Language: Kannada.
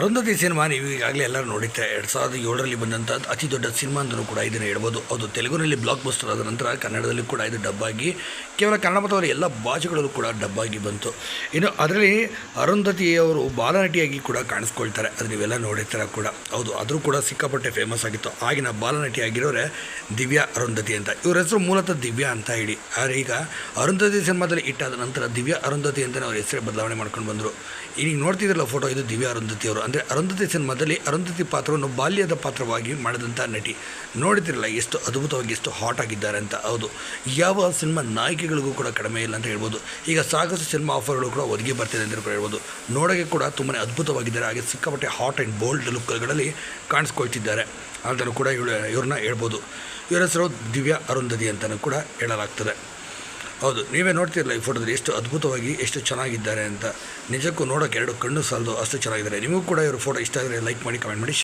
ಅರುಂಧತಿ ಸಿನಿಮಾ ನೀವು ಈಗಾಗಲೇ ಎಲ್ಲರೂ ನೋಡಿದ್ದೆ. ಎರಡು ಸಾವಿರದ ಏಳರಲ್ಲಿ ಬಂದಂಥ ಅತಿ ದೊಡ್ಡ ಸಿನಿಮಾ ಅಂತಲೂ ಕೂಡ ಇದನ್ನು ಹೇಳ್ಬೋದು. ಅದು ತೆಲುಗುನಲ್ಲಿ ಬ್ಲಾಕ್ ಬಸ್ಟರ್ ಆದ ನಂತರ ಕನ್ನಡದಲ್ಲಿ ಕೂಡ ಇದು ಡಬ್ಬಾಗಿ, ಕೇವಲ ಕನ್ನಡ ಮತ್ತು ಅವರ ಎಲ್ಲ ಭಾಷೆಗಳಲ್ಲೂ ಕೂಡ ಡಬ್ಬಾಗಿ ಬಂತು. ಇನ್ನು ಅದರಲ್ಲಿ ಅರುಂಧತಿಯವರು ಬಾಲನಟಿಯಾಗಿ ಕೂಡ ಕಾಣಿಸ್ಕೊಳ್ತಾರೆ. ಅದು ನೀವೆಲ್ಲ ನೋಡಿರ್ತಾರೆ ಕೂಡ. ಹೌದು ಅದರೂ ಕೂಡ ಸಿಕ್ಕಾಪಟ್ಟೆ ಫೇಮಸ್ ಆಗಿತ್ತು. ಆಗಿನ ಬಾಲನಟಿ ಆಗಿರೋರೆ ದಿವ್ಯಾ ಅರುಂಧತಿ ಅಂತ. ಇವ್ರ ಹೆಸರು ಮೂಲತಃ ದಿವ್ಯಾ ಅಂತ ಹೇಳಿ. ಆದರೆ ಈಗ ಅರುಂಧತಿ ಸಿನಿಮಾದಲ್ಲಿ ಇಟ್ಟಾದ ನಂತರ ದಿವ್ಯಾ ಅರುಂಧತಿ ಅಂತಲೇ ಅವ್ರ ಹೆಸರೇ ಬದಲಾವಣೆ ಮಾಡ್ಕೊಂಡು ಬಂದರು. ಈಗ ನೋಡ್ತಿದ್ರಲ್ಲ ಫೋಟೋ ಇದು ದಿವ್ಯಾ ಅರುಂಧತಿ ಅವರು ಅಂದರೆ ಅರುಂಧತಿ ಸಿನಿಮಾದಲ್ಲಿ ಅರುಂಧತಿ ಪಾತ್ರವನ್ನು ಬಾಲ್ಯದ ಪಾತ್ರವಾಗಿ ಮಾಡಿದಂಥ ನಟಿ. ನೋಡ್ತಿರಲ್ಲ ಎಷ್ಟು ಅದ್ಭುತವಾಗಿ ಎಷ್ಟು ಹಾಟ್ ಆಗಿದ್ದಾರೆ ಅಂತ. ಹೌದು, ಯಾವ ಸಿನಿಮಾ ನಾಯಕಿಗಳಿಗೂ ಕೂಡ ಕಡಿಮೆ ಇಲ್ಲ ಅಂತ ಹೇಳ್ಬೋದು. ಈಗ ಸಾಕಷ್ಟು ಸಿನಿಮಾ ಆಫರ್ಗಳು ಕೂಡ ಒದಗಿ ಬರ್ತಿದೆ ಅಂತ ಕೂಡ ಹೇಳ್ಬೋದು. ನೋಡೋಕೆ ಕೂಡ ತುಂಬಾ ಅದ್ಭುತವಾಗಿದ್ದಾರೆ. ಹಾಗೆ ಸಿಕ್ಕಾಪಟ್ಟೆ ಹಾಟ್ ಆ್ಯಂಡ್ ಬೋಲ್ಡ್ ಲುಕ್ಗಳಲ್ಲಿ ಕಾಣಿಸ್ಕೊಳ್ತಿದ್ದಾರೆ. ಅಂತಲೂ ಕೂಡ ಇವಳು ಇವ್ರನ್ನ ಹೇಳ್ಬೋದು. ಇವರ ಹೆಸರು ದಿವ್ಯಾ ಅರುಂಧತಿ ಅಂತಲೂ ಕೂಡ ಹೇಳಲಾಗ್ತದೆ. ಹೌದು, ನೀವೇ ನೋಡ್ತಿರಲ್ಲ ಈ ಫೋಟೋದಲ್ಲಿ ಎಷ್ಟು ಅದ್ಭುತವಾಗಿ ಎಷ್ಟು ಚೆನ್ನಾಗಿದ್ದಾರೆ ಅಂತ. ನಿಜಕ್ಕೂ ನೋಡೋಕೆ ಎರಡು ಕಣ್ಣು ಸಾಲದು ಅಷ್ಟು ಚೆನ್ನಾಗಿದ್ದಾರೆ. ನಿಮಗೂ ಕೂಡ ಇವರು ಫೋಟೋ ಇಷ್ಟ ಆದರೆ ಲೈಕ್ ಮಾಡಿ, ಕಮೆಂಟ್ ಮಾಡಿ